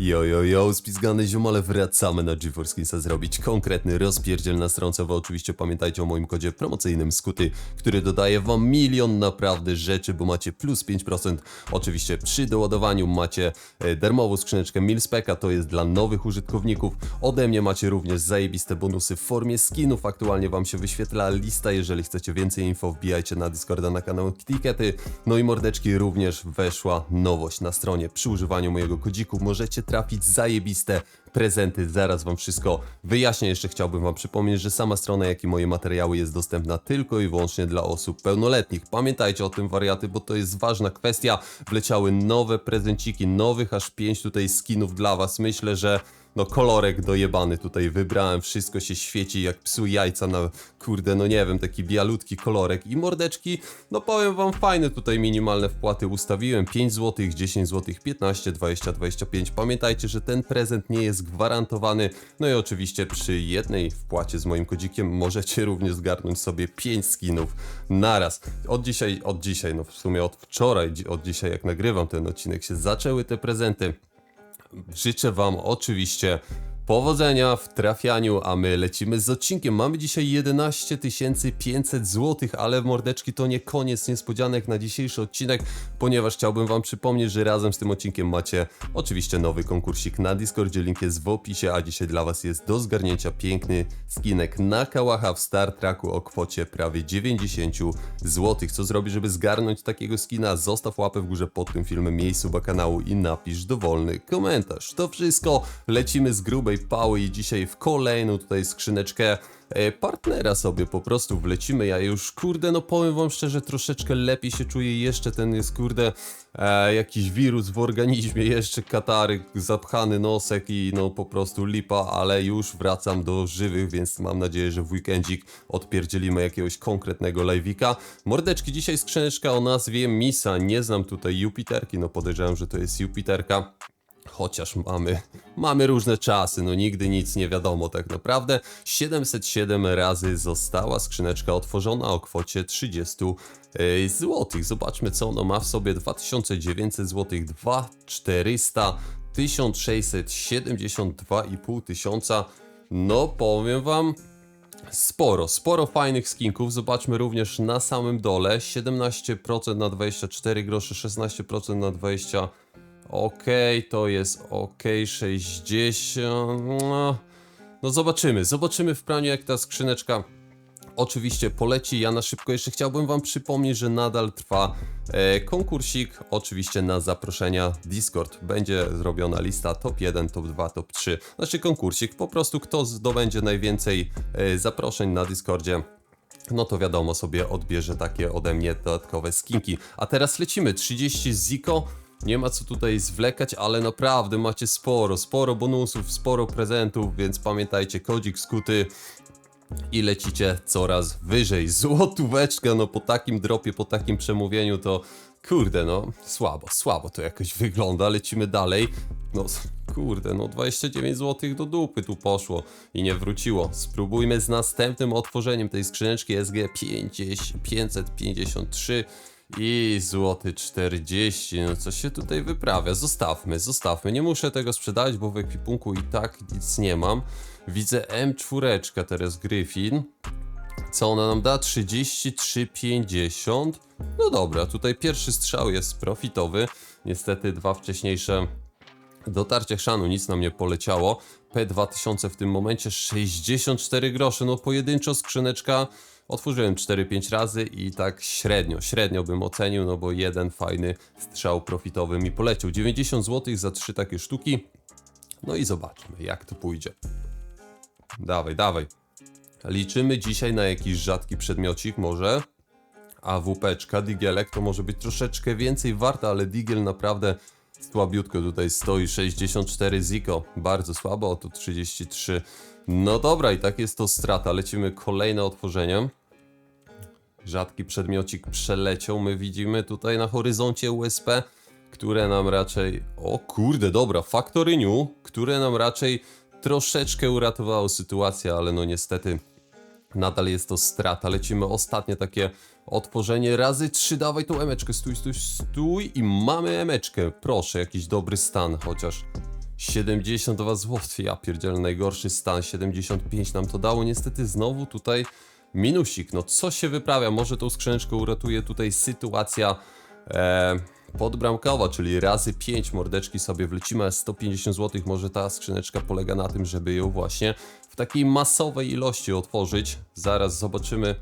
Yo, yo, yo, spizgane ziomale, wracamy na GeForce Kinsa zrobić konkretny rozpierdziel na stronce, bo oczywiście pamiętajcie o moim kodzie promocyjnym Skuty, który dodaje wam milion naprawdę rzeczy, bo macie plus 5%. Oczywiście przy doładowaniu macie e, darmową skrzyneczkę Milspeka, to jest dla nowych użytkowników. Ode mnie macie również zajebiste bonusy w formie skinów, aktualnie wam się wyświetla lista, jeżeli chcecie więcej info wbijajcie na Discorda na kanał Tikety. No i mordeczki również weszła nowość na stronie. Przy używaniu mojego kodziku możecie trafić zajebiste prezenty. Zaraz wam wszystko wyjaśnię. Jeszcze chciałbym wam przypomnieć, że sama strona, jak i moje materiały jest dostępna tylko i wyłącznie dla osób pełnoletnich. Pamiętajcie o tym wariaty, bo to jest ważna kwestia. Wleciały nowe prezenciki, nowych aż 5 tutaj skinów dla was. Myślę, że no kolorek dojebany tutaj wybrałem, wszystko się świeci jak psu jajca na, kurde, no nie wiem, taki bialutki kolorek i mordeczki, no powiem wam, fajne tutaj minimalne wpłaty ustawiłem, 5 zł, 10 zł, 15, 20, 25, pamiętajcie, że ten prezent nie jest gwarantowany, no i oczywiście przy jednej wpłacie z moim kodzikiem możecie również zgarnąć sobie 5 skinów naraz. Od dzisiaj, od dzisiaj, no w sumie od wczoraj, od dzisiaj jak nagrywam ten odcinek się zaczęły te prezenty, Życzę Wam oczywiście powodzenia w trafianiu, a my lecimy z odcinkiem. Mamy dzisiaj 11 500 zł, ale mordeczki to nie koniec niespodzianek na dzisiejszy odcinek, ponieważ chciałbym Wam przypomnieć, że razem z tym odcinkiem macie oczywiście nowy konkursik na Discordzie, link jest w opisie, a dzisiaj dla Was jest do zgarnięcia piękny skinek na kałacha w Star Treku o kwocie prawie 90 zł. Co zrobić, żeby zgarnąć takiego skina? Zostaw łapę w górze pod tym filmem, miej suba kanału i napisz dowolny komentarz. To wszystko, lecimy z grubej pały i dzisiaj w kolejną tutaj skrzyneczkę e, partnera sobie po prostu wlecimy. Ja już, kurde, no powiem wam szczerze, troszeczkę lepiej się czuję. Jeszcze ten jest, kurde, e, jakiś wirus w organizmie, jeszcze katary, zapchany nosek i no po prostu lipa, ale już wracam do żywych, więc mam nadzieję, że w weekendzik odpierdzielimy jakiegoś konkretnego live'ika. Mordeczki, dzisiaj skrzyneczka o nazwie Misa. Nie znam tutaj Jupiterki, no podejrzewam, że to jest Jupiterka. Chociaż mamy, mamy różne czasy, no nigdy nic nie wiadomo tak naprawdę. 707 razy została skrzyneczka otworzona o kwocie 30 e, zł. Zobaczmy co ono ma w sobie. 2900 zł, 2400, 1672,5 tysiąca. No powiem wam, Sporo, sporo fajnych skinków. Zobaczmy również na samym dole. 17% na 24 groszy, 16% na 20. Okej, to jest ok, 60. No, no zobaczymy, zobaczymy w praniu jak ta skrzyneczka oczywiście poleci. Ja na szybko jeszcze chciałbym Wam przypomnieć, że nadal trwa e, konkursik, oczywiście na zaproszenia Discord. Będzie zrobiona lista top 1, top 2, top 3. Znaczy konkursik, po prostu kto zdobędzie najwięcej e, zaproszeń na Discordzie. No to wiadomo, sobie odbierze takie ode mnie dodatkowe skinki. A teraz lecimy, 30 Ziko. Nie ma co tutaj zwlekać, ale naprawdę macie sporo, sporo bonusów, sporo prezentów, więc pamiętajcie, kodzik skuty i lecicie coraz wyżej. Złotóweczka, no po takim dropie, po takim przemówieniu to kurde, no słabo, słabo to jakoś wygląda. Lecimy dalej. No kurde, no 29 zł do dupy tu poszło i nie wróciło. Spróbujmy z następnym otworzeniem tej skrzyneczki SG 50, 553 i złoty 40. No co się tutaj wyprawia? Zostawmy, zostawmy. Nie muszę tego sprzedawać, bo w ekwipunku i tak nic nie mam. Widzę M4 teraz Gryfin. Co ona nam da? 33,50. No dobra, tutaj pierwszy strzał jest profitowy. Niestety dwa wcześniejsze dotarcie chrzanu, nic nam nie poleciało. P2000 w tym momencie 64 grosze. No pojedynczo skrzyneczka otworzyłem 4-5 razy i tak średnio, średnio bym ocenił, no bo jeden fajny strzał profitowy mi poleciał. 90 zł za trzy takie sztuki. No i zobaczmy, jak to pójdzie. Dawaj, dawaj. Liczymy dzisiaj na jakiś rzadki przedmiocik może. A WP, digielek to może być troszeczkę więcej warta, ale digiel naprawdę słabiutko tutaj stoi. 64 ziko, bardzo słabo, tu 33. No dobra, i tak jest to strata. Lecimy kolejne otworzenie. Rzadki przedmiocik przeleciał. My widzimy tutaj na horyzoncie USP, które nam raczej. O kurde, dobra, Factory New, które nam raczej troszeczkę uratowało sytuację, ale no niestety nadal jest to strata. Lecimy ostatnie takie otworzenie razy trzy. Dawaj tą emeczkę, stój, stój, stój i mamy emeczkę. Proszę, jakiś dobry stan chociaż. 72 zł, ja pierdzielę, najgorszy stan, 75 nam to dało, niestety znowu tutaj minusik, no co się wyprawia, może tą skrzyneczkę uratuje tutaj sytuacja e, podbramkowa, czyli razy 5 mordeczki sobie wlecimy, a 150 zł, może ta skrzyneczka polega na tym, żeby ją właśnie w takiej masowej ilości otworzyć, zaraz zobaczymy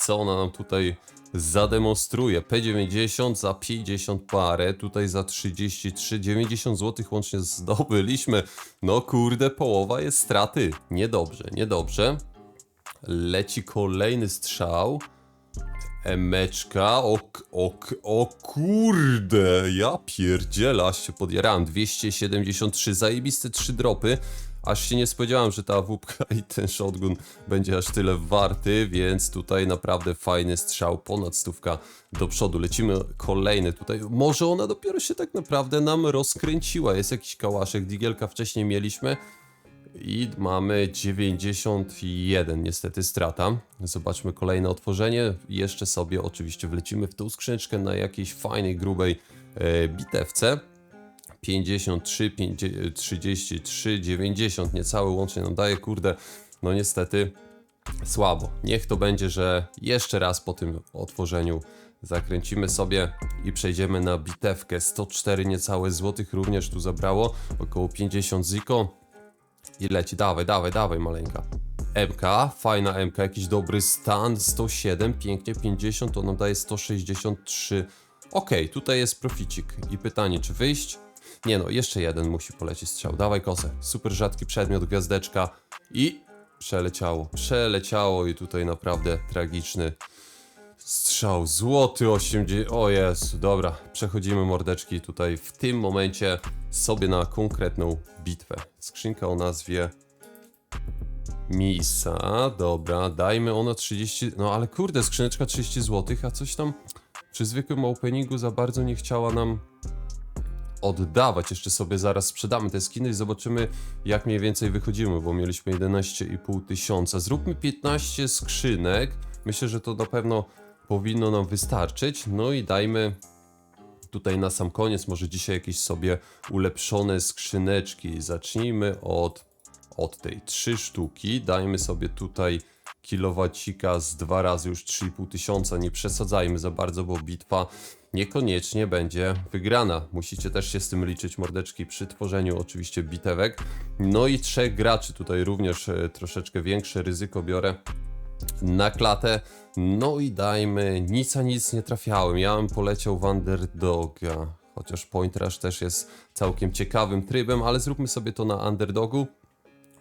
co ona nam tutaj zademonstruje. P90 za 50 parę, tutaj za 33, 90 zł łącznie zdobyliśmy. No kurde, połowa jest straty. Niedobrze, niedobrze. Leci kolejny strzał. Emeczka, ok, ok, o kurde, ja pierdzielę, aż się podjarałem, 273, zajebiste 3 dropy, aż się nie spodziewałem, że ta wupka i ten shotgun będzie aż tyle warty, więc tutaj naprawdę fajny strzał, ponad stówka do przodu, lecimy kolejny tutaj, może ona dopiero się tak naprawdę nam rozkręciła, jest jakiś kałaszek, digielka wcześniej mieliśmy, i mamy 91, niestety strata. Zobaczmy kolejne otworzenie. Jeszcze sobie oczywiście wlecimy w tą skrzyneczkę na jakiejś fajnej, grubej e, bitewce. 53, 50, 33, 90, niecały łącznie nam daje, kurde, no niestety słabo. Niech to będzie, że jeszcze raz po tym otworzeniu zakręcimy sobie i przejdziemy na bitewkę. 104 niecałe złotych również tu zabrało, około 50 ziko. I leci, dawaj, dawaj, dawaj maleńka. MK, fajna MK, jakiś dobry stan, 107, pięknie, 50, to daje 163. Okej, tutaj jest proficik. I pytanie, czy wyjść? Nie no, jeszcze jeden musi polecieć strzał. Dawaj kosę. Super rzadki przedmiot, gwiazdeczka i przeleciało. Przeleciało i tutaj naprawdę tragiczny strzał. Złoty 80. O Jezu, dobra. Przechodzimy mordeczki tutaj w tym momencie sobie na konkretną bitwę. Skrzynka o nazwie Misa, dobra, dajmy ona 30, no ale kurde, skrzyneczka 30 zł, a coś tam przy zwykłym openingu za bardzo nie chciała nam oddawać. Jeszcze sobie zaraz sprzedamy te skiny i zobaczymy jak mniej więcej wychodzimy, bo mieliśmy 11,5 tysiąca. Zróbmy 15 skrzynek, myślę, że to na pewno powinno nam wystarczyć, no i dajmy tutaj na sam koniec, może dzisiaj jakieś sobie ulepszone skrzyneczki. Zacznijmy od, od tej trzy sztuki. Dajmy sobie tutaj kilowacika z dwa razy już 3,5 tysiąca. Nie przesadzajmy za bardzo, bo bitwa niekoniecznie będzie wygrana. Musicie też się z tym liczyć, mordeczki, przy tworzeniu oczywiście bitewek. No i trzech graczy, tutaj również e, troszeczkę większe ryzyko biorę na klatę. No i dajmy, nic a nic nie trafiałem. Ja bym poleciał w underdoga. Chociaż point rush też jest całkiem ciekawym trybem, ale zróbmy sobie to na underdogu.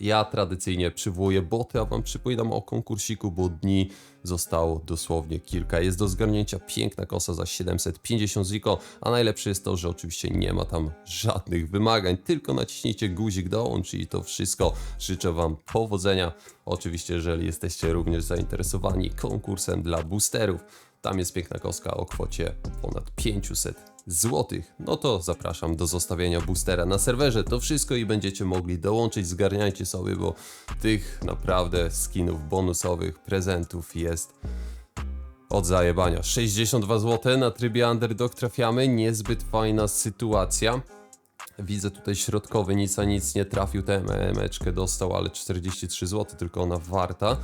Ja tradycyjnie przywołuję boty, a wam przypominam o konkursiku, bo dni zostało dosłownie kilka. Jest do zgarnięcia piękna kosa za 750 ziko, a najlepsze jest to, że oczywiście nie ma tam żadnych wymagań, tylko naciśnijcie guzik dołącz i to wszystko. Życzę wam powodzenia. Oczywiście, jeżeli jesteście również zainteresowani konkursem dla boosterów, tam jest piękna koska o kwocie ponad 500 złotych, no to zapraszam do zostawienia boostera na serwerze. To wszystko i będziecie mogli dołączyć, zgarniajcie sobie, bo tych naprawdę skinów bonusowych, prezentów jest od zajebania. 62 zł na trybie underdog trafiamy, niezbyt fajna sytuacja. Widzę tutaj środkowy, nic a nic nie trafił, tę meczkę dostał, ale 43 zł, tylko ona warta.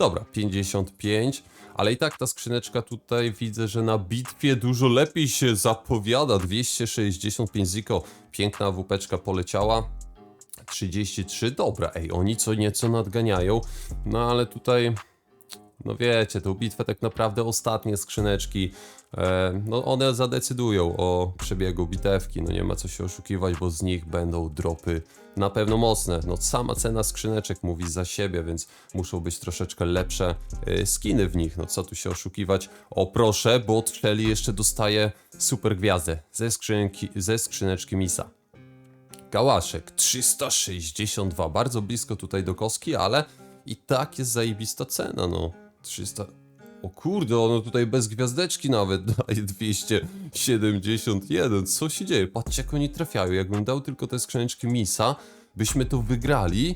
Dobra, 55, ale i tak ta skrzyneczka tutaj widzę, że na bitwie dużo lepiej się zapowiada. 265 ziko, piękna wupeczka poleciała. 33, dobra, ej, oni co nieco nadganiają, no ale tutaj no wiecie, tą bitwę tak naprawdę ostatnie skrzyneczki, e, no one zadecydują o przebiegu bitewki, no nie ma co się oszukiwać, bo z nich będą dropy na pewno mocne. No sama cena skrzyneczek mówi za siebie, więc muszą być troszeczkę lepsze e, skiny w nich, no co tu się oszukiwać. O proszę, bo od Shelly jeszcze dostaje super gwiazdę ze, skrzynki, ze skrzyneczki Misa. Kałaszek 362, bardzo blisko tutaj do koski, ale i tak jest zajebista cena, no. 300. O kurde, ono tutaj bez gwiazdeczki nawet daje 271. Co się dzieje? Patrzcie, jak oni trafiają. Jakbym dał tylko te skrzyneczki Misa, byśmy to wygrali.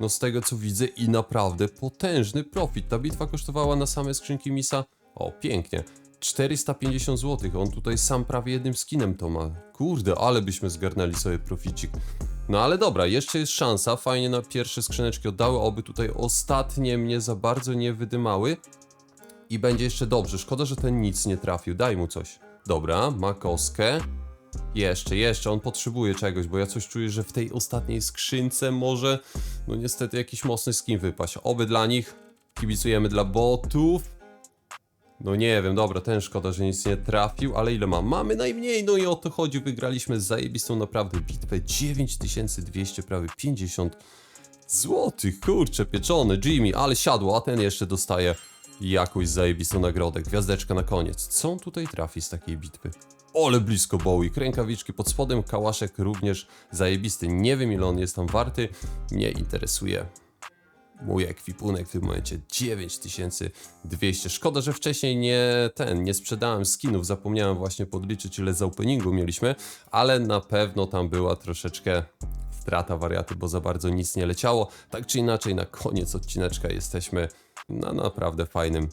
No z tego co widzę i naprawdę potężny profit. Ta bitwa kosztowała na same skrzynki Misa. O, pięknie. 450 zł. On tutaj sam prawie jednym skinem to ma. Kurde, ale byśmy zgarnęli sobie proficik. No ale dobra, jeszcze jest szansa. Fajnie na pierwsze skrzyneczki oddały, oby tutaj ostatnie mnie za bardzo nie wydymały. I będzie jeszcze dobrze. Szkoda, że ten nic nie trafił. Daj mu coś. Dobra, ma kostkę. Jeszcze, jeszcze, on potrzebuje czegoś, bo ja coś czuję, że w tej ostatniej skrzynce może, no niestety jakiś mocny skin wypaść. Oby dla nich kibicujemy dla botów. No nie wiem, dobra, ten szkoda, że nic nie trafił, ale ile mam? Mamy najmniej, no i o to chodzi, wygraliśmy zajebistą naprawdę bitwę, 9200, prawie 50 złotych, kurczę, pieczony, Jimmy, ale siadło, a ten jeszcze dostaje jakąś zajebistą nagrodę, gwiazdeczka na koniec. Co on tutaj trafi z takiej bitwy? Ole blisko Bowie, rękawiczki pod spodem, kałaszek również zajebisty, nie wiem ile on jest tam warty, mnie interesuje mój ekwipunek w tym momencie 9200. Szkoda, że wcześniej nie ten, nie sprzedałem skinów, zapomniałem właśnie podliczyć ile za openingu mieliśmy, ale na pewno tam była troszeczkę strata wariaty, bo za bardzo nic nie leciało. Tak czy inaczej, na koniec odcineczka jesteśmy na naprawdę fajnym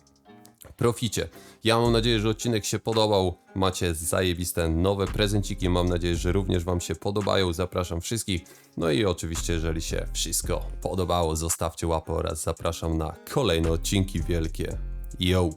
proficie. Ja mam nadzieję, że odcinek się podobał. Macie zajebiste nowe prezenciki. Mam nadzieję, że również Wam się podobają. Zapraszam wszystkich. No i oczywiście, jeżeli się wszystko podobało, zostawcie łapę oraz zapraszam na kolejne odcinki wielkie. Yo!